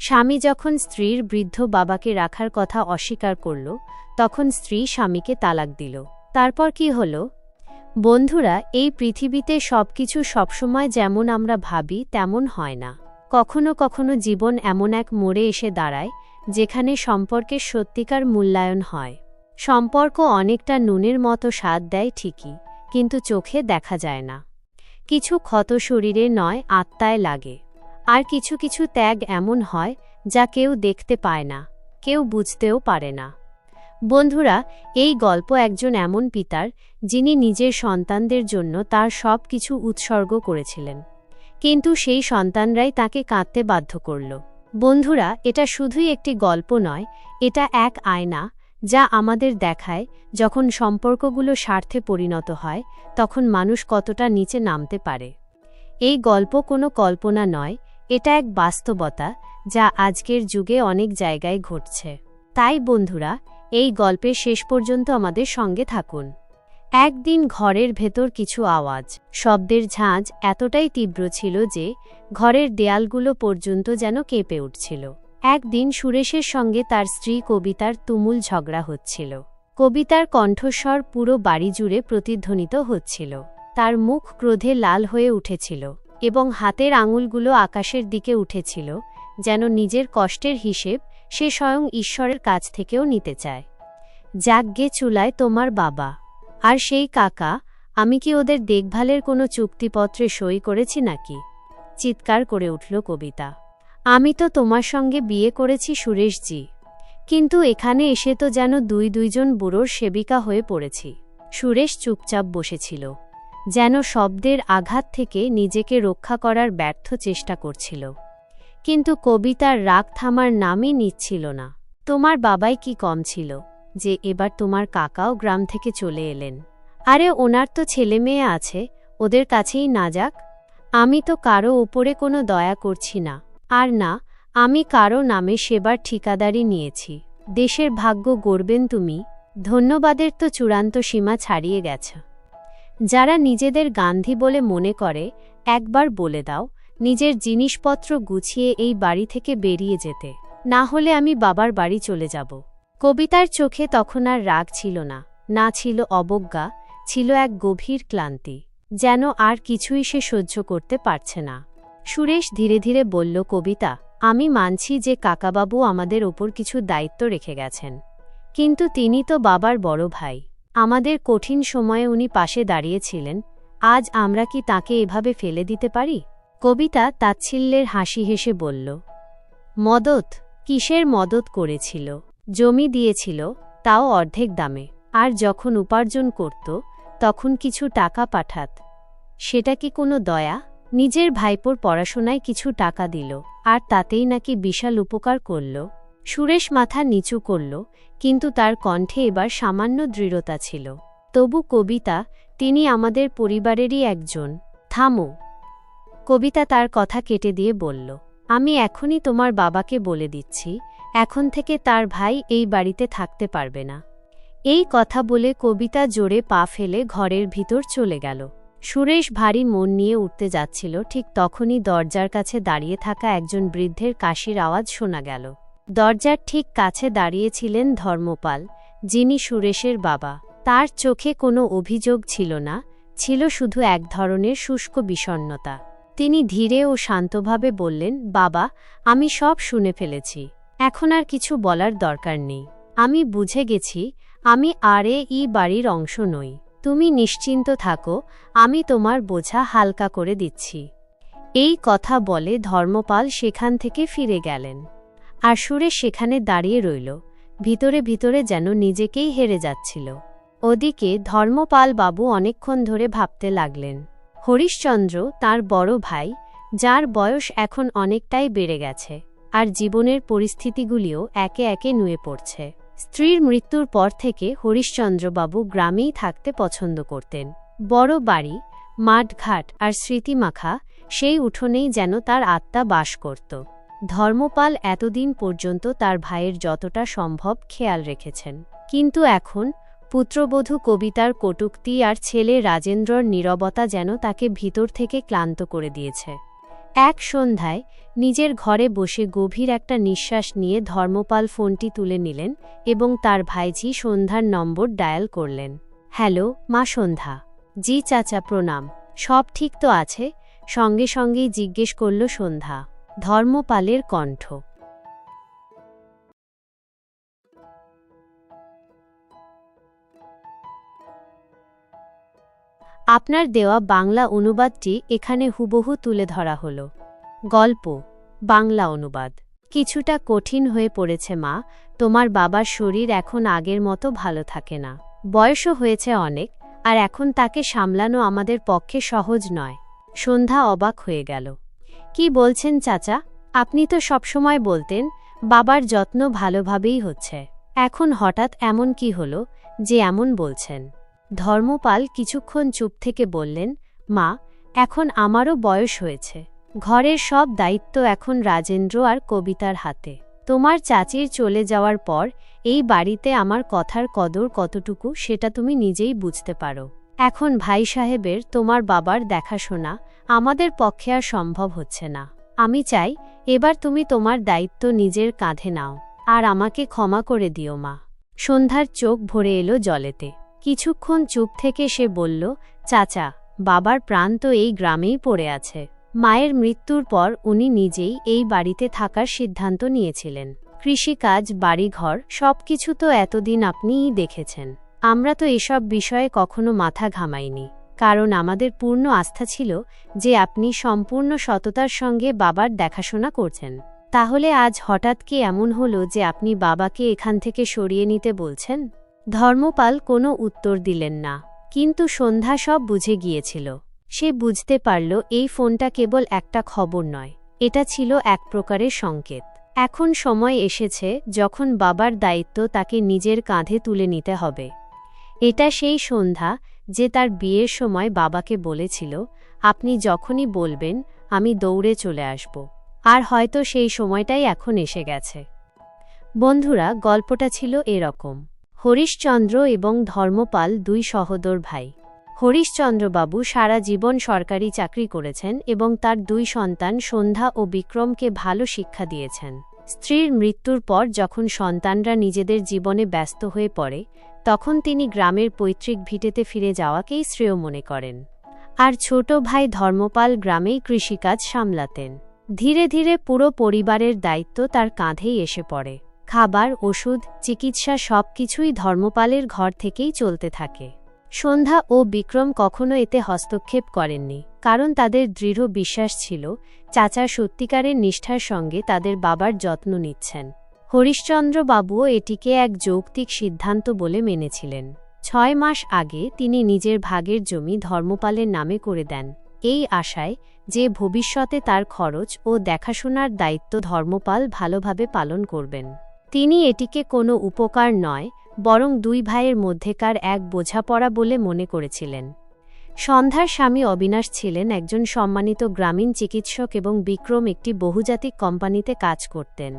স্বামী যখন স্ত্রীর বৃদ্ধ বাবাকে রাখার কথা অস্বীকার করল, তখন স্ত্রী স্বামীকে তালাক দিল। তারপর কি হল? বন্ধুরা, এই পৃথিবীতে সবকিছু সবসময় যেমন আমরা ভাবি, তেমন হয় না। কখনো কখনো জীবন এমন এক মোড়ে এসে দাঁড়ায়, যেখানে সম্পর্কের সত্যিকার মূল্যায়ন হয়। সম্পর্ক অনেকটা নুনের মতো স্বাদ দেয় ঠিকই, কিন্তু চোখে দেখা যায় না। কিছু ক্ষত শরীরে নয়, আত্মায় লাগে। আর কিছু কিছু ত্যাগ এমন হয়, যা কেউ দেখতে পায় না, কেউ বুঝতেও পারে না। বন্ধুরা, এই গল্প একজন এমন পিতার, যিনি নিজের সন্তানদের জন্য তার সব কিছু উৎসর্গ করেছিলেন। কিন্তু সেই সন্তানরাই তাকে কাঁদতে বাধ্য করল। বন্ধুরা, এটা শুধুই একটি গল্প নয়, এটা এক আয়না, যা আমাদের দেখায়, যখন সম্পর্কগুলো স্বার্থে পরিণত হয়, তখন মানুষ কতটা নিচে নামতে পারে। এই গল্প কোনো কল্পনা নয় এটা এক বাস্তবতা, যা আজকের যুগে অনেক জায়গায় ঘটছে। তাই বন্ধুরা, এই গল্পের শেষ পর্যন্ত আমাদের সঙ্গে থাকুন। একদিন ঘরের ভেতর কিছু আওয়াজ, শব্দের ঝাঁজ এতটাই তীব্র ছিল যে, ঘরের দেয়ালগুলো পর্যন্ত যেন কেঁপে উঠছিল। একদিন সুরেশের সঙ্গে তার স্ত্রী কবিতার তুমুল ঝগড়া হচ্ছিল। কবিতার কণ্ঠস্বর পুরো বাড়ি জুড়ে প্রতিধ্বনিত হচ্ছিল। তার মুখ ক্রোধে লাল হয়ে উঠেছিল। এবং হাতের আঙুলগুলো আকাশের দিকে উঠেছিল, যেন নিজের কষ্টের হিসেব সে স্বয়ং ঈশ্বরের কাছ থেকেও নিতে চায়। যাগ্যে চুলায় তোমার বাবা। আর সেই কাকা, আমি কি ওদের দেখভালের কোনো চুক্তিপত্রে সই করেছি নাকি? চিৎকার করে উঠল কবিতা। আমি তো তোমার সঙ্গে বিয়ে করেছি সুরেশজি, কিন্তু এখানে এসে তো যেন দুই দুইজন বুড়োর সেবিকা হয়ে পড়েছি। সুরেশ চুপচাপ বসেছিল। যেন শব্দের আঘাত থেকে নিজেকে রক্ষা করার ব্যর্থ চেষ্টা করছিল। কিন্তু কবিতার রাগ থামার নামই নিচ্ছিল না। তোমার বাবাই কি কম ছিল যে এবার তোমার কাকাও গ্রাম থেকে চলে এলেন? আরে ওনার তো ছেলে মেয়ে আছে, ওদের কাছেই না যাক। আমি তো কারও ওপরে কোনো দয়া করছি না। আর না, আমি কারও নামে সেবার ঠিকাদারি নিয়েছি। দেশের ভাগ্য গড়বেন তুমি, ধন্যবাদের তো চূড়ান্ত সীমা ছাড়িয়ে গেছ। যারা নিজেদের গান্ধী বলে মনে করে, একবার বলে দাও, নিজের জিনিসপত্র গুছিয়ে এই বাড়ি থেকে বেরিয়ে যেতে। না হলে আমি বাবার বাড়ি চলে যাব। কবিতার চোখে তখন আর রাগ ছিল না না ছিল অবজ্ঞা, ছিল এক গভীর ক্লান্তি, যেন আর কিছুই সে সহ্য করতে পারছে না। সুরেশ ধীরে ধীরে বলল, কবিতা, আমি মানছি যে কাকাবাবু আমাদের ওপর কিছু দায়িত্ব রেখে গেছেন। কিন্তু তিনি তো বাবার বড় ভাই। আমাদের কঠিন সময়ে উনি পাশে দাঁড়িয়েছিলেন, আজ আমরা কি তাকে এভাবে ফেলে দিতে পারি? কবিতা তাচ্ছিল্যের হাসি হেসে বলল, মদত, কিসের মদত করেছিল? জমি দিয়েছিল, তাও অর্ধেক দামে। আর যখন উপার্জন করত, তখন কিছু টাকা পাঠাত। সেটা কি কোনো দয়া? নিজের ভাইপোর পড়াশোনায় কিছু টাকা দিল, আর তাতেই নাকি বিশাল উপকার করল। সুরেশ মাথা নিচু করল, কিন্তু তার কণ্ঠে এবার সামান্য দৃঢ়তা ছিল। তবু কবিতা, তিনি আমাদের পরিবারেরই একজন। থামো। কবিতা তার কথা কেটে দিয়ে বলল, আমি এখনই তোমার বাবাকে বলে দিচ্ছি, এখন থেকে তার ভাই এই বাড়িতে থাকতে পারবে না। এই কথা বলে কবিতা জোরে পা ফেলে ঘরের ভিতর চলে গেল। সুরেশ ভারী মন নিয়ে উঠতে যাচ্ছিল, ঠিক তখনই দরজার কাছে দাঁড়িয়ে থাকা একজন বৃদ্ধের কাশির আওয়াজ শোনা গেল। দরজার ঠিক কাছে দাঁড়িয়েছিলেন ধর্মপাল, যিনি সুরেশের বাবা। তার চোখে কোনো অভিযোগ ছিল না, ছিল শুধু এক ধরনের শুষ্ক বিষণ্নতা তিনি ধীরে ও শান্তভাবে বললেন, বাবা, আমি সব শুনে ফেলেছি। এখন আর কিছু বলার দরকার নেই। আমি বুঝে গেছি, আমি আরে ই বাড়ির অংশ নই। তুমি নিশ্চিন্ত থাকো, আমি তোমার বোঝা হালকা করে দিচ্ছি। এই কথা বলে ধর্মপাল সেখান থেকে ফিরে গেলেন। আর সুরে সেখানে দাঁড়িয়ে রইল, ভিতরে ভিতরে যেন নিজেকেই হেরে যাচ্ছিল। ওদিকে ধর্মপাল বাবু অনেকক্ষণ ধরে ভাবতে লাগলেন, হরিশচন্দ্র তার বড় ভাই, যার বয়স এখন অনেকটাই বেড়ে গেছে, আর জীবনের পরিস্থিতিগুলিও একে একে নুয়ে পড়ছে। স্ত্রীর মৃত্যুর পর থেকে হরিশচন্দ্রবাবু গ্রামেই থাকতে পছন্দ করতেন। বড় বাড়ি, মাঠঘাট আর স্মৃতিমাখা, সেই উঠোনেই যেন তার আত্মা বাস করত। ধর্মপাল এতদিন পর্যন্ত তার ভাইয়ের যতটা সম্ভব খেয়াল রেখেছেন। কিন্তু এখন পুত্রবধূ কবিতার কটুক্তি আর ছেলে রাজেন্দ্রর নীরবতা যেন তাকে ভিতর থেকে ক্লান্ত করে দিয়েছে। এক সন্ধ্যায় নিজের ঘরে বসে গভীর একটা নিঃশ্বাস নিয়ে ধর্মপাল ফোনটি তুলে নিলেন এবং তার ভাইঝি সন্ধ্যার নম্বর ডায়াল করলেন। হ্যালো, মা সন্ধ্যা। জি চাচা, প্রণাম। সব ঠিক তো আছে? সঙ্গে সঙ্গেই জিজ্ঞেস করল সন্ধ্যা। ধর্মপালের কণ্ঠ। আপনার দেওয়া বাংলা অনুবাদটি এখানে হুবহু তুলে ধরা হল। গল্প, বাংলা অনুবাদ। কিছুটা কঠিন হয়ে পড়েছে মা, তোমার বাবার শরীর এখন আগের মতো ভালো থাকে না। বয়সও হয়েছে অনেক, আর এখন তাকে সামলানো আমাদের পক্ষে সহজ নয়। সন্ধ্যা অবাক হয়ে গেল। কি বলছেন চাচা? আপনি তো সবসময় বলতেন, বাবার যত্ন ভালোভাবেই হচ্ছে। এখন হঠাৎ এমন কি হল যে এমন বলছেন? ধর্মপাল কিছুক্ষণ চুপ থেকে বললেন, মা, এখন আমারও বয়স হয়েছে। ঘরের সব দায়িত্ব এখন রাজেন্দ্র আর কবিতার হাতে। তোমার চাচির চলে যাওয়ার পর এই বাড়িতে আমার কথার কদর কতটুকু সেটা তুমি নিজেই বুঝতে পারো। এখন ভাই সাহেবের তোমার বাবার দেখাশোনা আমাদের পক্ষে আর সম্ভব হচ্ছে না। আমি চাই, এবার তুমি তোমার দায়িত্ব নিজের কাঁধে নাও, আর আমাকে ক্ষমা করে দিও মা। সন্ধ্যার চোখ ভরে এলো জলেতে। কিছুক্ষণ চুপ থেকে সে বলল, চাচা, বাবার প্রাণ তো এই গ্রামেই পড়ে আছে। মায়ের মৃত্যুর পর উনি নিজেই এই বাড়িতে থাকার সিদ্ধান্ত নিয়েছিলেন। কৃষিকাজ, বাড়িঘর, সবকিছু তো এতদিন আপনিই দেখেছেন। আমরা তো এসব বিষয়ে কখনো মাথা ঘামাইনি। কারণ আমাদের পূর্ণ আস্থা ছিল যে আপনি সম্পূর্ণ সততার সঙ্গে বাবার দেখাশোনা করছেন। তাহলে আজ হঠাৎ কি এমন হলো যে আপনি বাবাকে এখান থেকে সরিয়ে নিতে বলছেন? ধর্মপাল কোনো উত্তর দিলেন না, কিন্তু সন্ধ্যা সব বুঝে গিয়েছিল। সে বুঝতে পারল এই ফোনটা কেবল একটা খবর নয়, এটা ছিল এক প্রকারের সংকেত। এখন সময় এসেছে যখন বাবার দায়িত্ব তাকে নিজের কাঁধে তুলে নিতে হবে। এটা সেই সন্ধ্যা যে তার বিয়ের সময় বাবাকে বলেছিল, আপনি যখনই বলবেন, আমি দৌড়ে চলে আসব। আর হয়তো সেই সময়টাই এখন এসে গেছে। বন্ধুরা, গল্পটা ছিল এরকম। হরিশচন্দ্র এবং ধর্মপাল দুই সহোদর ভাই। হরিশচন্দ্রবাবু সারা জীবন সরকারি চাকরি করেছেন এবং তার দুই সন্তান সন্ধ্যা ও বিক্রমকে ভালো শিক্ষা দিয়েছেন। স্ত্রীর মৃত্যুর পর যখন সন্তানরা নিজেদের জীবনে ব্যস্ত হয়ে পড়ে, তখন তিনি গ্রামের পৈতৃক ভিটেতে ফিরে যাওয়াকেই শ্রেয় মনে করেন। আর ছোট ভাই ধর্মপাল গ্রামেই কৃষিকাজ সামলাতেন। ধীরে ধীরে পুরো পরিবারের দায়িত্ব তার কাঁধেই এসে পড়ে। খাবার, ওষুধ, চিকিৎসা সব কিছুই ধর্মপালের ঘর থেকেই চলতে থাকে। সন্ধ্যা ও বিক্রম কখনো এতে হস্তক্ষেপ করেননি। কারণ তাদের দৃঢ় বিশ্বাস ছিল, চাচা সত্যিকারের নিষ্ঠার সঙ্গে তাদের বাবার যত্ন নিচ্ছেন। হরিশ্চন্দ্রবাবুও এটিকে এক যৌক্তিক সিদ্ধান্ত বলে মেনেছিলেন। ছয় মাস আগে তিনি নিজের ভাগের জমি ধর্মপালের নামে করে দেন। এই আশায় যে ভবিষ্যতে তার খরচ ও দেখাশোনার দায়িত্ব ধর্মপাল ভালোভাবে পালন করবেন। তিনি এটিকে কোনো উপকার নয়, বরং দুই ভাইয়ের মধ্যেকার এক বোঝাপড়া বলে মনে করেছিলেন। সন্ধ্যার স্বামী অবিনাশ ছিলেন একজন সম্মানিত গ্রামীণ চিকিৎসক এবং বিক্রম একটি বহুজাতিক কোম্পানিতে কাজ করতেন।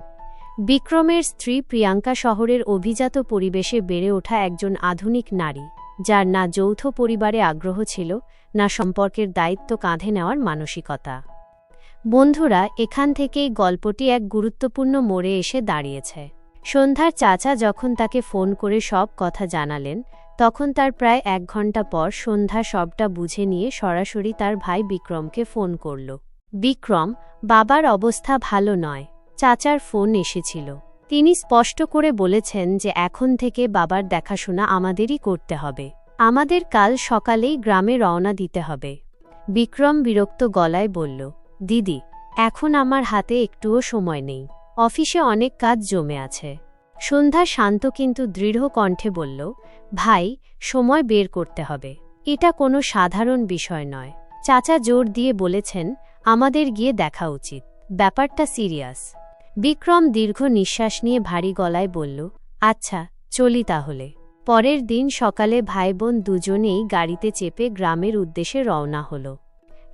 বিক্রমের স্ত্রী প্রিয়াঙ্কা শহরের অভিজাত পরিবেশে বেড়ে ওঠা একজন আধুনিক নারী, যার না যৌথ পরিবারে আগ্রহ ছিল, না সম্পর্কের দায়িত্ব কাঁধে নেওয়ার মানসিকতা। বন্ধুরা, এখান থেকেই গল্পটি এক গুরুত্বপূর্ণ মোড়ে এসে দাঁড়িয়েছে। সন্ধ্যার চাচা যখন তাকে ফোন করে সব কথা জানালেন তখন তার প্রায় এক ঘণ্টা পর সন্ধ্যা সবটা বুঝে নিয়ে সরাসরি তার ভাই বিক্রমকে ফোন করল। বিক্রম, বাবার অবস্থা ভালো নয়। চাচার ফোন এসেছিল। তিনি স্পষ্ট করে বলেছেন যে এখন থেকে বাবার দেখাশোনা আমাদেরই করতে হবে। আমাদের কাল সকালেই গ্রামে রওনা দিতে হবে। বিক্রম বিরক্ত গলায় বলল, দিদি, এখন আমার হাতে একটুও সময় নেই। অফিসে অনেক কাজ জমে আছে। সন্ধ্যা শান্ত কিন্তু দৃঢ় কণ্ঠে বলল ভাই, সময় বের করতে হবে। এটা কোনো সাধারণ বিষয় নয়। চাচা জোর দিয়ে বলেছেন, আমাদের গিয়ে দেখা উচিত। ব্যাপারটা সিরিয়াস। বিক্রম দীর্ঘ নিঃশ্বাস নিয়ে ভারী গলায় বলল আচ্ছা চলি তাহলে। পরের দিন সকালে ভাই বোন দুজনেই গাড়িতে চেপে গ্রামের উদ্দেশ্যে রওনা হল।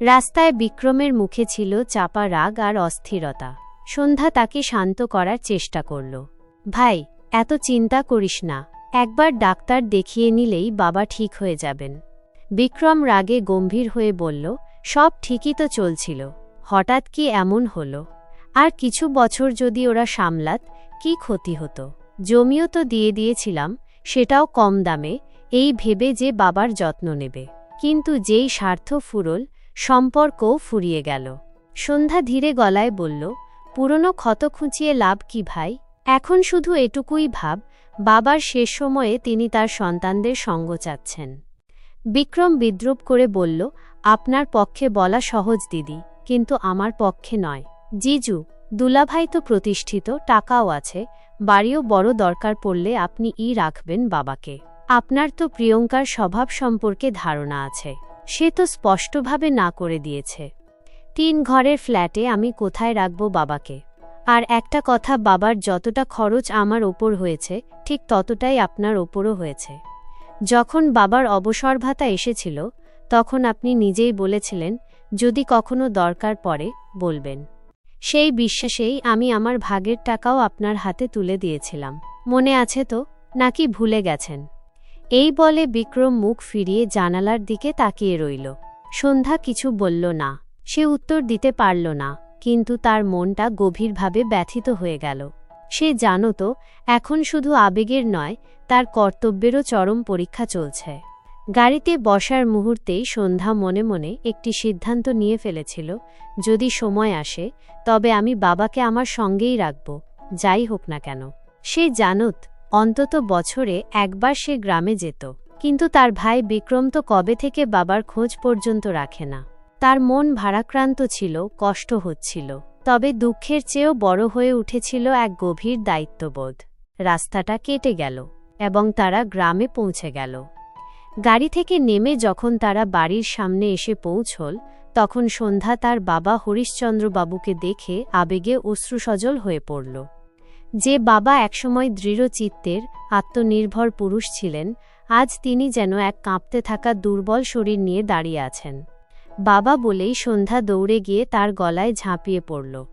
রাস্তায় বিক্রমের মুখে ছিল চাপা রাগ আর অস্থিরতা। সন্ধ্যা তাকে শান্ত করার চেষ্টা করল। ভাই, এত চিন্তা করিস না। একবার ডাক্তার দেখিয়ে নিলেই বাবা ঠিক হয়ে যাবেন। বিক্রম রাগে গম্ভীর হয়ে বলল, সব ঠিকই তো চলছিল। হঠাৎ কি এমন হলো? আর কিছু বছর যদি ওরা সামলাত, কি ক্ষতি হতো? জমিও তো দিয়ে দিয়েছিলাম, সেটাও কম দামে, এই ভেবে যে বাবার যত্ন নেবে। কিন্তু যেই স্বার্থ ফুরল, সম্পর্কও ফুরিয়ে গেল। সন্ধ্যা ধীরে গলায় বলল, পুরনো ক্ষত খুঁচিয়ে লাভ কি ভাই? এখন শুধু এটুকুই ভাব বাবার শেষ সময়ে তিনি তার সন্তানদের সঙ্গ চাচ্ছেন। বিক্রম বিদ্রুপ করে বলল, আপনার পক্ষে বলা সহজ, দিদি, কিন্তু আমার পক্ষে নয়। জিজু, দুলাভাই তো প্রতিষ্ঠিত, টাকাও আছে, বাড়িও বড় দরকার পড়লে আপনি ই রাখবেন বাবাকে। আপনার তো প্রিয়ঙ্কার স্বভাব সম্পর্কে ধারণা আছে, সে তো স্পষ্টভাবে না করে দিয়েছে। তিন ঘরের ফ্ল্যাটে আমি কোথায় রাখব বাবাকে? আর একটা কথা বাবার যতটা খরচ আমার ওপর হয়েছে, ঠিক ততটাই আপনার ওপরও হয়েছে। যখন বাবার অবসর ভাতা এসেছিল, তখন আপনি নিজেই বলেছিলেন, যদি কখনো দরকার পড়ে, বলবেন। সেই বিশ্বাসেই আমি আমার ভাগের টাকাও আপনার হাতে তুলে দিয়েছিলাম। মনে আছে তো, নাকি ভুলে গেছেন? এই বলে বিক্রম মুখ ফিরিয়ে জানালার দিকে তাকিয়ে রইল। সন্ধ্যা কিছু বলল না, সে উত্তর দিতে পারল না। কিন্তু তার মনটা গভীরভাবে ব্যথিত হয়ে গেল। সে জানত এখন শুধু আবেগের নয়, তার কর্তব্যেরও চরম পরীক্ষা চলছে। গাড়িতে বসার মুহূর্তেই সন্ধ্যা মনে মনে একটি সিদ্ধান্ত নিয়ে ফেলেছিল, যদি সময় আসে, তবে আমি বাবাকে আমার সঙ্গেই রাখব, যাই হোক না কেন। সে জানত, অন্তত বছরে একবার সে গ্রামে যেত, কিন্তু তার ভাই বিক্রম তো কবে থেকে বাবার খোঁজ পর্যন্ত রাখে না। তার মন ভারাক্রান্ত ছিল, কষ্ট হচ্ছিল, তবে দুঃখের চেয়েও বড় হয়ে উঠেছিল এক গভীর দায়িত্ববোধ। রাস্তাটা কেটে গেল, এবং তারা গ্রামে পৌঁছে গেল। গাড়ি থেকে নেমে যখন তারা বাড়ির সামনে এসে পৌঁছল, তখন সন্ধ্যা তার বাবা হরিশ্চন্দ্রবাবুকে দেখে আবেগে অশ্রুসজল হয়ে পড়ল। যে বাবা একসময় দৃঢ় চিত্তের, আত্মনির্ভর পুরুষ ছিলেন, আজ তিনি যেন এক কাঁপতে থাকা দুর্বল শরীর নিয়ে দাঁড়িয়ে আছেন। বাবা বলেই সন্ধ্যা দৌড়ে গিয়ে তার গলায় ঝাঁপিয়ে পড়ল।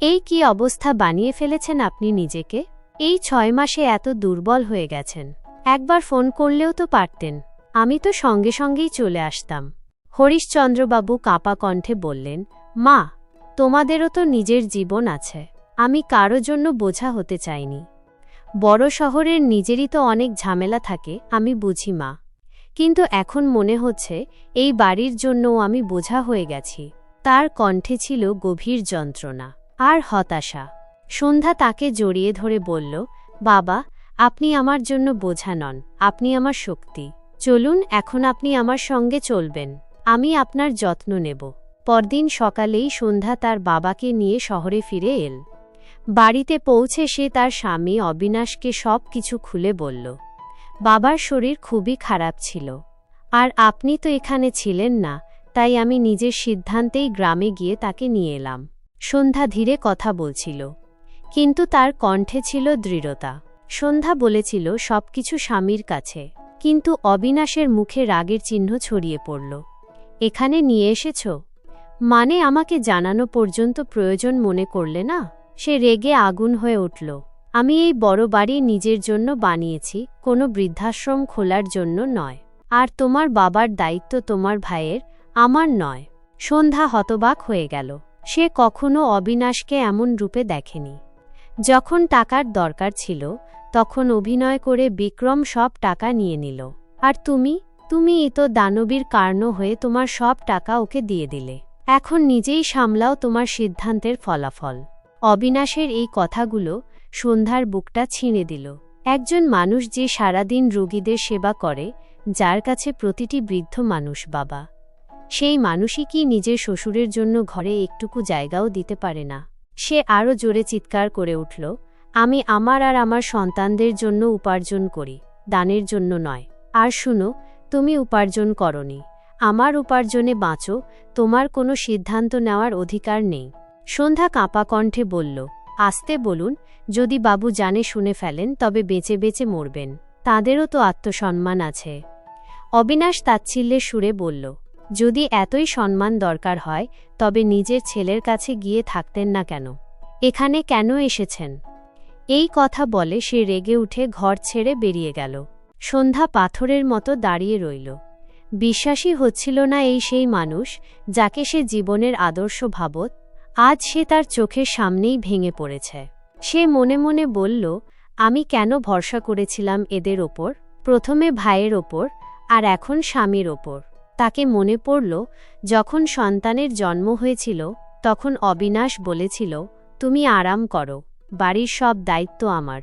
এই কি অবস্থা বানিয়ে ফেলেছেন আপনি নিজেকে? এই ছয় মাসে এত দুর্বল হয়ে গেছেন। একবার ফোন করলেও তো পারতেন। আমি তো সঙ্গে সঙ্গেই চলে আসতাম। হরিশচন্দ্রবাবু কাঁপা কণ্ঠে বললেন, মা, তোমাদেরও তো নিজের জীবন আছে। আমি কারও জন্য বোঝা হতে চাইনি। বড় শহরের নিজেরই তো অনেক ঝামেলা থাকে, আমি বুঝি মা। কিন্তু এখন মনে হচ্ছে, এই বাড়ির জন্যও আমি বোঝা হয়ে গেছি। তার কণ্ঠে ছিল গভীর যন্ত্রণা আর হতাশা। সন্ধ্যা তাকে জড়িয়ে ধরে বলল, বাবা, আপনি আমার জন্য বোঝা নন, আপনি আমার শক্তি। চলুন, এখন আপনি আমার সঙ্গে চলবেন, আমি আপনার যত্ন নেব। পরদিন সকালেই সন্ধ্যা তার বাবাকে নিয়ে শহরে ফিরে এল। বাড়িতে পৌঁছে সে তার স্বামী অবিনাশকে সব কিছু খুলে বলল বাবার শরীর খুবই খারাপ ছিল। আর আপনি তো এখানে ছিলেন না, তাই আমি নিজের সিদ্ধান্তেই গ্রামে গিয়ে তাকে নিয়ে এলাম। সন্ধ্যা ধীরে কথা বলছিল। কিন্তু তার কণ্ঠে ছিল দৃঢ়তা। সন্ধ্যা বলেছিল, সবকিছু স্বামীর কাছে। কিন্তু অবিনাশের মুখে রাগের চিহ্ন ছড়িয়ে পড়ল। এখানে নিয়ে এসেছ? মানে আমাকে জানানো পর্যন্ত প্রয়োজন মনে করলে না? সে রেগে আগুন হয়ে উঠল। আমি এই বড় বাড়ি নিজের জন্য বানিয়েছি, কোনো বৃদ্ধাশ্রম খোলার জন্য নয়। আর তোমার বাবার দায়িত্ব তোমার ভাইয়ের, আমার নয়। সন্ধ্যা হতবাক হয়ে গেল। সে কখনো অবিনাশকে এমন রূপে দেখেনি। যখন টাকার দরকার ছিল, তখন অভিনয় করে বিক্রম সব টাকা নিয়ে নিল। আর তুমি? তুমি তো দানবীর কার্ণ হয়ে তোমার সব টাকা ওকে দিয়ে দিলে। এখন নিজেই সামলাও তোমার সিদ্ধান্তের ফলাফল। অবিনাশের এই কথাগুলো সন্ধ্যার বুকটা ছিঁড়ে দিল। একজন মানুষ যে সারাদিন রোগীদের সেবা করে, যার কাছে প্রতিটি বৃদ্ধ মানুষ বাবা। সেই মানুষই কি নিজের শ্বশুরের জন্য ঘরে একটুকু জায়গাও দিতে পারে না? সে আরও জোরে চিৎকার করে উঠল, আমি আমার আর আমার সন্তানদের জন্য উপার্জন করি, দানের জন্য নয়। আর শুনো, তুমি উপার্জন করনি। আমার উপার্জনে বাঁচো, তোমার কোনো সিদ্ধান্ত নেওয়ার অধিকার নেই। সন্ধ্যা কাঁপা কণ্ঠে বলল আসতে বলুন, যদি বাবু জানে শুনে ফেলেন, তবে বেঁচে বেঁচে মরবেন। তাদেরও তো আত্মসম্মান আছে। অবিনাশ তাচ্ছিল্যের সুরে বলল, যদি এতই সম্মান দরকার হয়, তবে নিজের ছেলের কাছে গিয়ে থাকতেন না কেন? এখানে কেন এসেছেন? এই কথা বলে সে রেগে উঠে ঘর ছেড়ে বেরিয়ে গেল। সন্ধ্যা পাথরের মতো দাঁড়িয়ে রইল। বিশ্বাসই হচ্ছিল না এই সেই মানুষ, যাকে সে জীবনের আদর্শ ভাবত আজ সে তার চোখের সামনেই ভেঙে পড়েছে। সে মনে মনে বলল, আমি কেন ভরসা করেছিলাম এদের ওপর? প্রথমে ভাইয়ের ওপর, আর এখন স্বামীর ওপর। তাকে মনে পড়ল, যখন সন্তানের জন্ম হয়েছিল, তখন অবিনাশ বলেছিল, তুমি আরাম করো, বাড়ির সব দায়িত্ব আমার।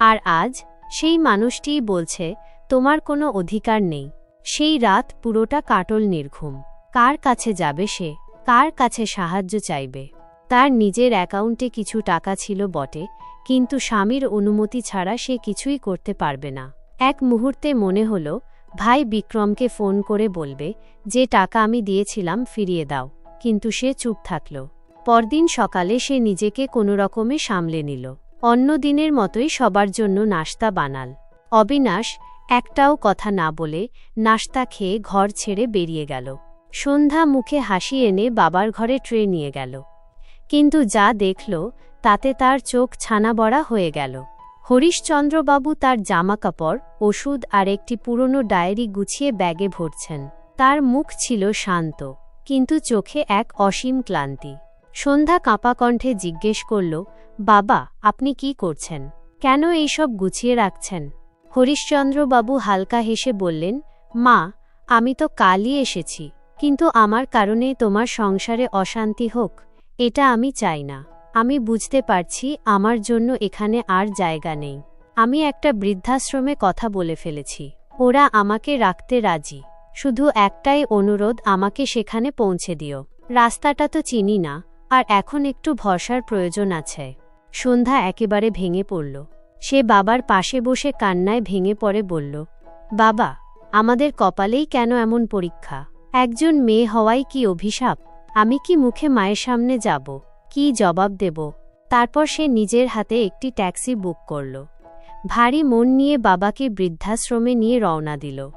আর আজ সেই মানুষটিই বলছে, তোমার কোনো অধিকার নেই। সেই রাত পুরোটা কাটল নির্ঘুম। কার কাছে যাবে সে? কার কাছে সাহায্য চাইবে। তার নিজের অ্যাকাউন্টে কিছু টাকা ছিল বটে, কিন্তু স্বামীর অনুমতি ছাড়া সে কিছুই করতে পারবে না। এক মুহূর্তে মনে হল, ভাই বিক্রমকে ফোন করে বলবে, যে টাকা আমি দিয়েছিলাম ফিরিয়ে দাও। কিন্তু সে চুপ থাকল। পরদিন সকালে সে নিজেকে কোনো রকমে সামলে নিল। অন্য দিনের মতোই সবার জন্য নাস্তা বানাল। অবিনাশ একটাও কথা না বলে নাস্তা খেয়ে ঘর ছেড়ে বেরিয়ে গেল। সন্ধ্যা মুখে হাসি এনে বাবার ঘরে ট্রে নিয়ে গেল। কিন্তু যা দেখল, তাতে তার চোখ ছানা বড়া হয়ে গেল। হরিশচন্দ্রবাবু তার জামাকাপড়, ওষুধ আর একটি পুরনো ডায়েরি গুছিয়ে ব্যাগে ভরছেন। তার মুখ ছিল শান্ত, কিন্তু চোখে এক অসীম ক্লান্তি। সন্ধ্যা কাঁপা কণ্ঠে জিজ্ঞেস করল, বাবা, আপনি কি করছেন? কেন এইসব গুছিয়ে রাখছেন? হরিশচন্দ্রবাবু হালকা হেসে বললেন, মা, আমি তো কালই এসেছি। কিন্তু আমার কারণে তোমার সংসারে অশান্তি হোক, এটা আমি চাই না। আমি বুঝতে পারছি আমার জন্য এখানে আর জায়গা নেই। আমি একটা বৃদ্ধাশ্রমে কথা বলে ফেলেছি। ওরা আমাকে রাখতে রাজি। শুধু একটাই অনুরোধ, আমাকে সেখানে পৌঁছে দিও। রাস্তাটা তো চিনি না, আর এখন একটু ভরসার প্রয়োজন আছে। সন্ধ্যা একেবারে ভেঙে পড়ল। সে বাবার পাশে বসে কান্নায় ভেঙে পড়ে বলল, বাবা, আমাদের কপালেই কেন এমন পরীক্ষা? একজন মেয়ে হওয়াই কি অভিশাপ? আমি কি মুখে মায়ের সামনে যাব? কি জবাব দেব? তারপর সে নিজের হাতে একটি ট্যাক্সি বুক করল। ভারী মন নিয়ে বাবাকে বৃদ্ধাশ্রমে নিয়ে রওনা দিল।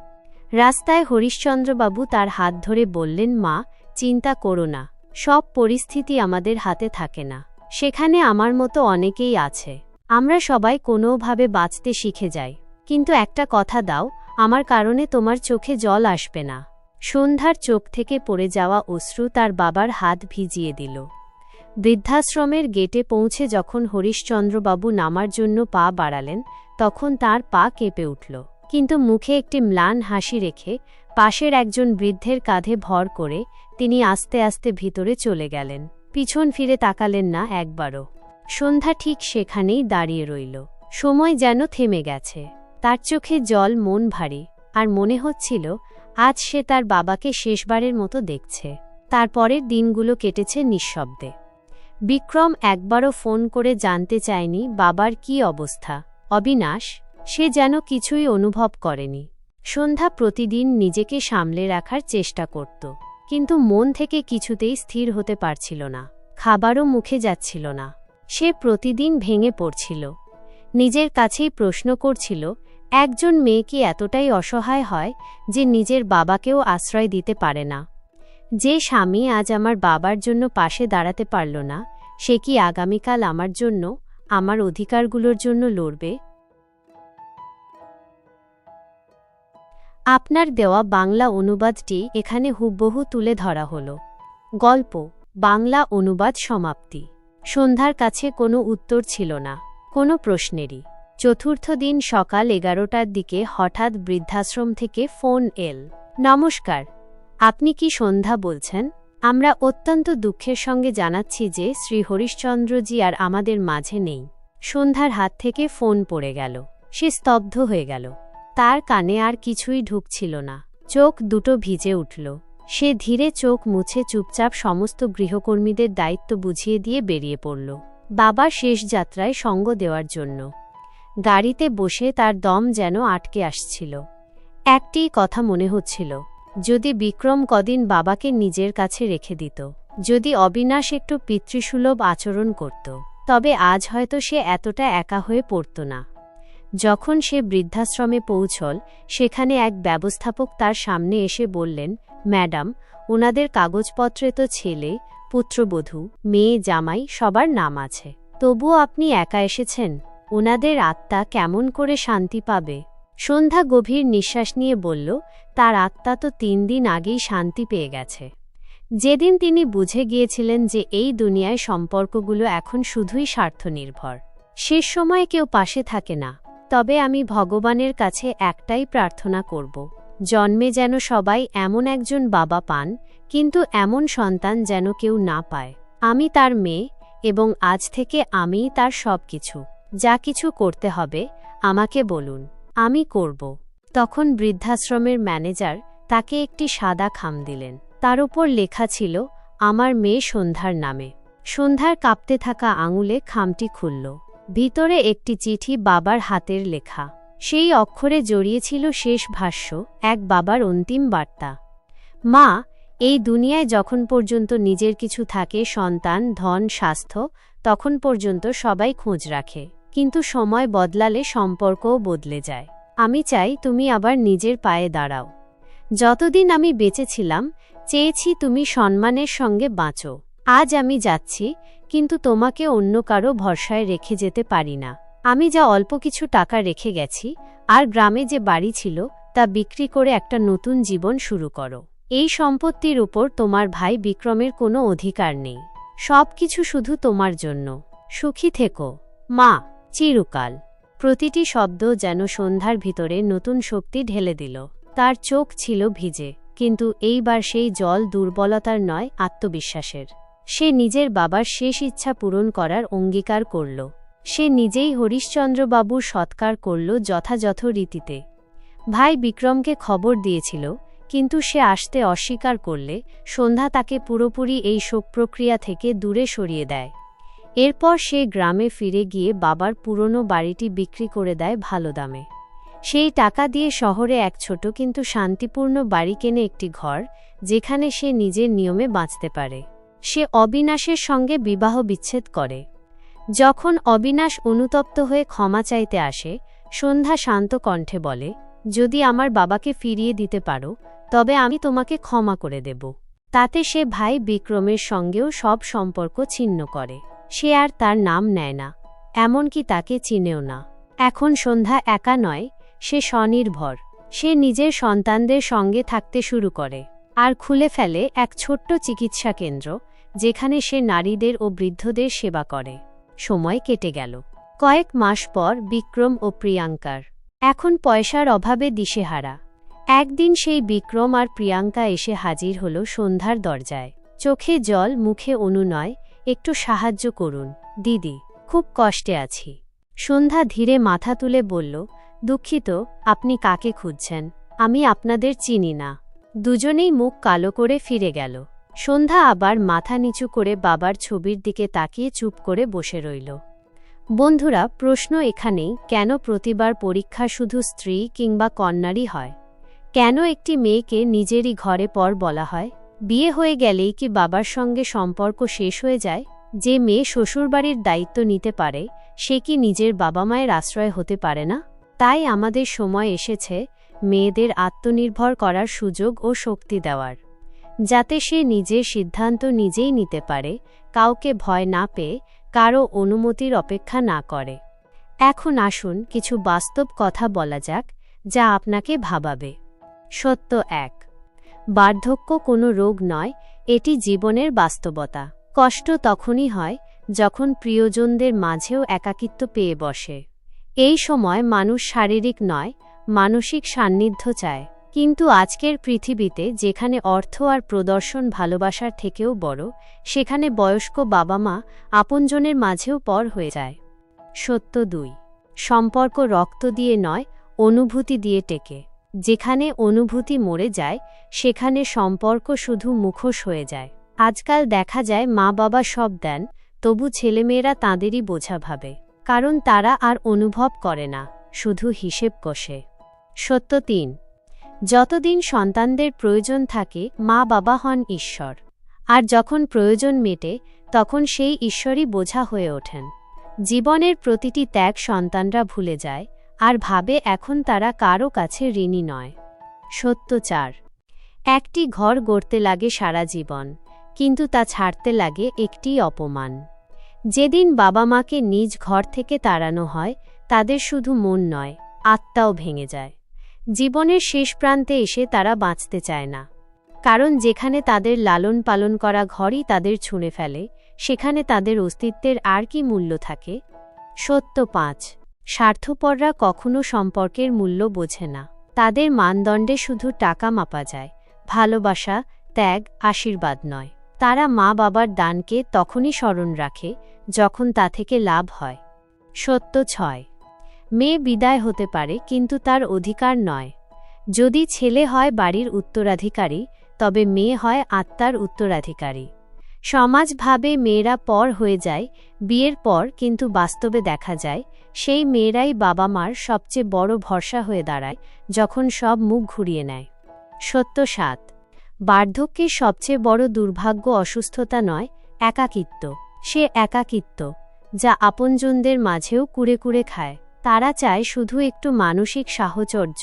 রাস্তায় হরিশ্চন্দ্রবাবু তার হাত ধরে বললেন, মা, চিন্তা করো না। সব পরিস্থিতি আমাদের হাতে থাকে না। সেখানে আমার মতো অনেকেই আছে। আমরা সবাই কোনোভাবে বাঁচতে শিখে যাই। কিন্তু একটা কথা দাও, আমার কারণে তোমার চোখে জল আসবে না। সন্ধ্যার চোখ থেকে পড়ে যাওয়া অশ্রু তার বাবার হাত ভিজিয়ে দিল। বৃদ্ধাশ্রমের গেটে পৌঁছে যখন হরিশচন্দ্রবাবু নামার জন্য পা বাড়ালেন, তখন তার পা কেঁপে উঠল। কিন্তু মুখে একটি ম্লান হাসি রেখে পাশের একজন বৃদ্ধের কাঁধে ভর করে তিনি আস্তে আস্তে ভিতরে চলে গেলেন। পিছন ফিরে তাকালেন না একবারও। সন্ধ্যা ঠিক সেখানেই দাঁড়িয়ে রইল। সময় যেন থেমে গেছে। তার চোখে জল, মন ভারী। আর মনে হচ্ছিল আজ সে তার বাবাকে শেষবারের মতো দেখছে। তারপরের দিনগুলো কেটেছে নিঃশব্দে। বিক্রম একবারও ফোন করে জানতে চায়নি বাবার কি অবস্থা। অবিনাশ, সে যেন কিছুই অনুভব করেনি। সন্ধ্যা প্রতিদিন নিজেকে সামলে রাখার চেষ্টা করত, কিন্তু মন থেকে কিছুতেই স্থির হতে পারছিল না, খাবারও মুখে যাচ্ছিল না। সে প্রতিদিন ভেঙে পড়ছিল। নিজের কাছেই প্রশ্ন করছিল একজন মেয়ে কি এতটাই অসহায় হয় যে নিজের বাবাকেও আশ্রয় দিতে পারে না। যে স্বামী আজ আমার বাবার জন্য পাশে দাঁড়াতে পারল না, সে কি আগামীকাল আমার জন্য, আমার অধিকারগুলোর জন্য লড়বে? আপনার দেওয়া বাংলা অনুবাদটি এখানে হুবহু তুলে ধরা হল। গল্প, বাংলা অনুবাদ সমাপ্তি। সন্ধ্যার কাছে কোনো উত্তর ছিল না, কোনো প্রশ্নেরই। চতুর্থ দিন সকাল এগারোটার দিকে হঠাৎ বৃদ্ধাশ্রম থেকে ফোন এল। নমস্কার, আপনি কি সন্ধ্যা বলছেন? আমরা অত্যন্ত দুঃখের সঙ্গে জানাচ্ছি যে শ্রী হরিশ্চন্দ্রজি আর আমাদের মাঝে নেই। সন্ধ্যার হাত থেকে ফোন পড়ে গেল। সে স্তব্ধ হয়ে গেল। তার কানে আর কিছুই ঢুকছিল না। চোখ দুটো ভিজে উঠল। সে ধীরে চোখ মুছে চুপচাপ সমস্ত গৃহকর্মীদের দায়িত্ব বুঝিয়ে দিয়ে বেরিয়ে পড়ল। বাবার শেষ যাত্রায় সঙ্গ দেওয়ার জন্য। গাড়িতে বসে তার দম যেন আটকে আসছিল। একটি কথা মনে হচ্ছিল, যদি বিক্রম কদিন বাবাকে নিজের কাছে রেখে দিত, যদি অবিনাশ একটু পিতৃসুলভ আচরণ করত, তবে আজ হয়তো সে এতটা একা হয়ে পড়ত না। যখন সে বৃদ্ধাশ্রমে পৌঁছল, সেখানে এক ব্যবস্থাপক তার সামনে এসে বললেন, ম্যাডাম ওনাদের কাগজপত্রে তো ছেলে, পুত্রবধূ, মেয়ে, জামাই, সবার নাম আছে। তবুও আপনি একা এসেছেন? ওনাদের আত্মা কেমন করে শান্তি পাবে? সন্ধ্যা গভীর নিঃশ্বাস নিয়ে বলল, তার আত্মা তো তিন দিন আগেই শান্তি পেয়ে গেছে। যেদিন তিনি বুঝে গিয়েছিলেন যে এই দুনিয়ায় সম্পর্কগুলো এখন শুধুই স্বার্থনির্ভর। শেষ সময়ে কেউ পাশে থাকে না। তবে আমি ভগবানের কাছে একটাই প্রার্থনা করব, জন্মে যেন সবাই এমন একজন বাবা পান, কিন্তু এমন সন্তান যেন কেউ না পায়। আমি তার মেয়ে, এবং আজ থেকে আমিই তার সব কিছু যা কিছু করতে হবে, আমাকে বলুন। আমি করব। তখন বৃদ্ধাশ্রমের ম্যানেজার তাকে একটি সাদা খাম দিলেন। তার উপর লেখা ছিল, আমার মেয়ে সন্ধ্যার নামে। সন্ধ্যার কাঁপতে থাকা আঙুলে খামটি খুলল। ভিতরে একটি চিঠি বাবার হাতের লেখা। সেই অক্ষরে জড়িয়েছিল শেষ ভাষ্য, এক বাবার অন্তিম বার্তা। মা, এই দুনিয়ায় যখন পর্যন্ত নিজের কিছু থাকে, সন্তান, ধন, স্বাস্থ্য, তখন পর্যন্ত সবাই খোঁজ রাখে। কিন্তু সময় বদলালে সম্পর্কও বদলে যায়। আমি চাই তুমি আবার নিজের পায়ে দাঁড়াও। যতদিন আমি বেঁচেছিলাম, চেয়েছি তুমি সম্মানের সঙ্গে বাঁচো। আজ আমি যাচ্ছি, কিন্তু তোমাকে অন্য কারও ভরসায় রেখে যেতে পারি না। আমি যা অল্প কিছু টাকা রেখে গেছি, আর গ্রামে যে বাড়ি ছিল, তা বিক্রি করে একটা নতুন জীবন শুরু করো। এই সম্পত্তির উপর তোমার ভাই বিক্রমের কোনো অধিকার নেই। সব কিছু শুধু তোমার জন্য। সুখী থেকো। মা চিরকাল। প্রতিটি শব্দ যেন সন্ধ্যার ভিতরে নতুন শক্তি ঢেলে দিল। তার চোখ ছিল ভিজে, কিন্তু এইবার সেই জল দুর্বলতার নয়, আত্মবিশ্বাসের। সে নিজের বাবার শেষ ইচ্ছা পূরণ করার অঙ্গীকার করল। সে নিজেই হরিশ্চন্দ্রবাবুর সৎকার করল যথাযথ রীতিতে। ভাই বিক্রমকে খবর দিয়েছিল, কিন্তু সে আসতে অস্বীকার করলে সন্ধ্যা তাকে পুরোপুরি এই শোক প্রক্রিয়া থেকে দূরে সরিয়ে দেয়। এরপর সে গ্রামে ফিরে গিয়ে বাবার পুরনো বাড়িটি বিক্রি করে দেয় ভালো দামে। সেই টাকা দিয়ে শহরে এক ছোট কিন্তু শান্তিপূর্ণ বাড়ি কেনে একটি ঘর, যেখানে সে নিজের নিয়মে বাঁচতে পারে। সে অবিনাশের সঙ্গে বিবাহ বিচ্ছেদ করে। যখন অবিনাশ অনুতপ্ত হয়ে ক্ষমা চাইতে আসে, সন্ধ্যা শান্ত কণ্ঠে বলে, যদি আমার বাবাকে ফিরিয়ে দিতে পারো, তবে আমি তোমাকে ক্ষমা করে দেব। তাতে সে ভাই বিক্রমের সঙ্গেও সব সম্পর্ক ছিন্ন করে। সে আর তার নাম নেয় না, এমনকি তাকে চিনেও না। এখন সন্ধ্যা একা নয়, সে স্বনির্ভর। সে নিজের সন্তানদের সঙ্গে থাকতে শুরু করে, আর খুলে ফেলে এক ছোট্ট চিকিৎসা কেন্দ্র, যেখানে সে নারীদের ও বৃদ্ধদের সেবা করে। সময় কেটে গেল। কয়েক মাস পর বিক্রম ও প্রিয়াঙ্কার। এখন পয়সার অভাবে দিশেহারা। একদিন সেই বিক্রম আর প্রিয়াঙ্কা এসে হাজির হল সন্ধ্যার দরজায়। চোখে জল, মুখে অনুনয় একটু সাহায্য করুন, দিদি, খুব কষ্টে আছি। সন্ধ্যা ধীরে মাথা তুলে বলল, দুঃখিত, আপনি কাকে খুঁজছেন? আমি আপনাদের চিনি না। দুজনেই মুখ কালো করে ফিরে গেল। সন্ধ্যা আবার মাথা নিচু করে বাবার ছবির দিকে তাকিয়ে চুপ করে বসে রইল। বন্ধুরা, প্রশ্ন এখানেই, কেন প্রতিবার পরীক্ষা শুধু স্ত্রী কিংবা কন্যারই হয়? কেন একটি মেয়েকে নিজেরই ঘরে পর বলা হয়? বিয়ে হয়ে গেলেই কি বাবার সঙ্গে সম্পর্ক শেষ হয়ে যায়? যে মেয়ে শ্বশুরবাড়ির দায়িত্ব নিতে পারে, সে কি নিজের বাবা মায়ের আশ্রয় হতে পারে না? তাই আমাদের সময় এসেছে মেয়েদের আত্মনির্ভর করার সুযোগ ও শক্তি দেওয়ার। যাতে সে নিজের সিদ্ধান্ত নিজেই নিতে পারে, কাউকে ভয় না পেয়ে কারও অনুমতির অপেক্ষা না করে। এখন আসুন কিছু বাস্তব কথা বলা যাক, যা আপনাকে ভাবাবে। সত্য এক বার্ধক্য কোনো রোগ নয়, এটি জীবনের বাস্তবতা। কষ্ট তখনই হয়, যখন প্রিয়জনদের মাঝেও একাকিত্ব পেয়ে বসে। এই সময় মানুষ শারীরিক নয়, মানসিক সান্নিধ্য চায়। কিন্তু আজকের পৃথিবীতে, যেখানে অর্থ আর প্রদর্শন ভালোবাসার থেকেও বড়, সেখানে বয়স্ক বাবা মা আপনজনের মাঝেও পর হয়ে যায়। সত্য দুই, সম্পর্ক রক্ত দিয়ে নয়, অনুভূতি দিয়ে টেকে। যেখানে অনুভূতি মরে যায়, সেখানে সম্পর্ক শুধু মুখোশ হয়ে যায়। আজকাল দেখা যায় মা বাবা সব দেন, তবু ছেলেমেয়েরা তাঁদেরই বোঝা ভাবে। কারণ তারা আর অনুভব করে না, শুধু হিসেব কষে। সত্য তিন, যতদিন সন্তানদের প্রয়োজন থাকে মা বাবা হন ঈশ্বর। আর যখন প্রয়োজন মেটে, তখন সেই ঈশ্বরই বোঝা হয়ে ওঠেন। জীবনের প্রতিটি ত্যাগ সন্তানরা ভুলে যায় আর ভাবে এখন তারা কারও কাছে ঋণী নয়। সত্য চার। একটি ঘর গড়তে লাগে সারা জীবন, কিন্তু তা ছাড়তে লাগে একটি অপমান। যেদিন বাবা মাকে নিজ ঘর থেকে তাড়ানো হয়, তাদের শুধু মন নয়, আত্মাও ভেঙে যায়। জীবনের শেষ প্রান্তে এসে তারা বাঁচতে চায় না। কারণ যেখানে তাদের লালন পালন করা ঘরই তাদের ছুঁড়ে ফেলে, সেখানে তাদের অস্তিত্বের আর কি মূল্য থাকে? সত্য পাঁচ। স্বার্থপররা কখনো সম্পর্কের মূল্য বোঝে না। তাদের মানদণ্ডে শুধু টাকা মাপা যায়, ভালোবাসা, ত্যাগ, আশীর্বাদ নয়। তারা মা বাবার দানকে তখনই স্মরণ রাখে, যখন তা থেকে লাভ হয়। সত্য ছয়, মেয়ে বিদায় হতে পারে কিন্তু তার অধিকার নয়। যদি ছেলে হয় বাড়ির উত্তরাধিকারী, তবে মেয়ে হয় আত্মার উত্তরাধিকারী। সমাজ ভাবে মেয়েরা পর হয়ে যায় বিয়ের পর কিন্তু বাস্তবে দেখা যায়, সেই মেয়েরাই বাবা মার সবচেয়ে বড় ভরসা হয়ে দাঁড়ায়, যখন সব মুখ ঘুরিয়ে নেয়। সত্য সাত, বার্ধক্যের সবচেয়ে বড় দুর্ভাগ্য অসুস্থতা নয়, একাকিত্ব। সে একাকিত্ব, যা আপনজনদের মাঝেও কুড়ে কুড়ে খায়। তারা চায় শুধু একটু মানসিক সাহচর্য,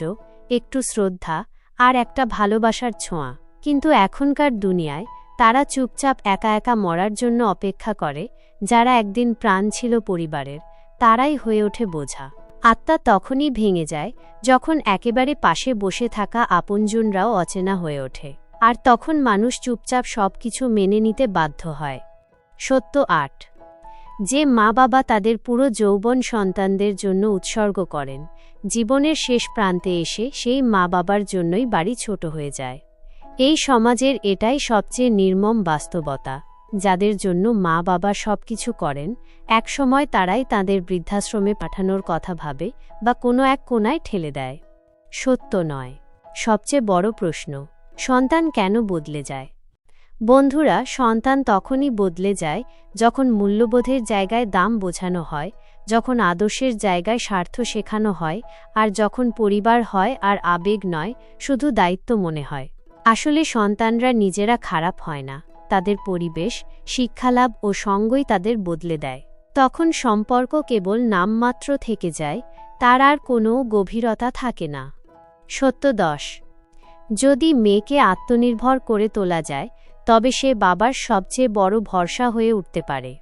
একটু শ্রদ্ধা, আর একটা ভালোবাসার ছোঁয়া। কিন্তু এখনকার দুনিয়ায় তারা চুপচাপ একা একা মরার জন্য অপেক্ষা করে যারা একদিন প্রাণ ছিল পরিবারের, তারাই হয়ে ওঠে বোঝা। আত্মা তখনই ভেঙে যায় যখন একেবারে পাশে বসে থাকা আপনজনরাও অচেনা হয়ে ওঠে। আর তখন মানুষ চুপচাপ সব কিছু মেনে নিতে বাধ্য হয়। সত্য আট। যে মা বাবা তাদের পুরো যৌবন সন্তানদের জন্য উৎসর্গ করেন, জীবনের শেষ প্রান্তে এসে সেই মা বাবার জন্যই বাড়ি ছোট হয়ে যায়। এই সমাজের এটাই সবচেয়ে নির্মম বাস্তবতা। যাদের জন্য মা বাবা সব কিছু করেন, একসময় তারাই তাদের বৃদ্ধাশ্রমে পাঠানোর কথা ভাবে বা কোনো এক কোনায় ঠেলে দেয়। সত্য নয়। সবচেয়ে বড় প্রশ্ন, সন্তান কেন বদলে যায়? বন্ধুরা, সন্তান তখনই বদলে যায় যখন মূল্যবোধের জায়গায় দাম বোঝানো হয়, যখন আদর্শের জায়গায় স্বার্থ শেখানো হয় আর যখন পরিবার হয় আর আবেগ নয়, শুধু দায়িত্ব মনে হয়। আসলে সন্তানরা নিজেরা খারাপ হয় না। তাদের পরিবেশ, শিক্ষালাভ ও সঙ্গই তাদের বদলে দেয়। তখন সম্পর্ক কেবল নামমাত্র থেকে যায়, তার আর কোনো গভীরতা থাকে না। সত্য দশ। যদি মেয়েকে আত্মনির্ভর করে তোলা যায়, তবে সে বাবার সবচেয়ে বড় ভরসা হয়ে উঠতে পারে।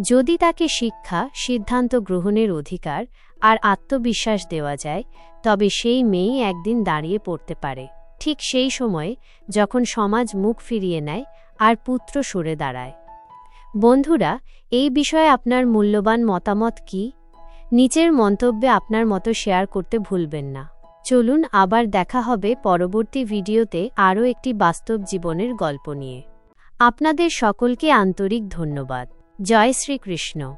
যদি তাকে শিক্ষা, সিদ্ধান্ত গ্রহণের অধিকার আর আত্মবিশ্বাস দেওয়া যায়, তবে সেই মেয়েই একদিন দাঁড়িয়ে পড়তে পারে। ঠিক সেই সময়ে, যখন সমাজ মুখ ফিরিয়ে নেয় আর পুত্র সরে দাঁড়ায়। বন্ধুরা, এই বিষয়ে আপনার মূল্যবান মতামত কি? নিচের মন্তব্যে আপনার মতো শেয়ার করতে ভুলবেন না। চলুন আবার দেখা হবে পরবর্তী ভিডিওতে আরও একটি বাস্তব জীবনের গল্প নিয়ে। আপনাদের সকলকে আন্তরিক ধন্যবাদ। জয় শ্রীকৃষ্ণ।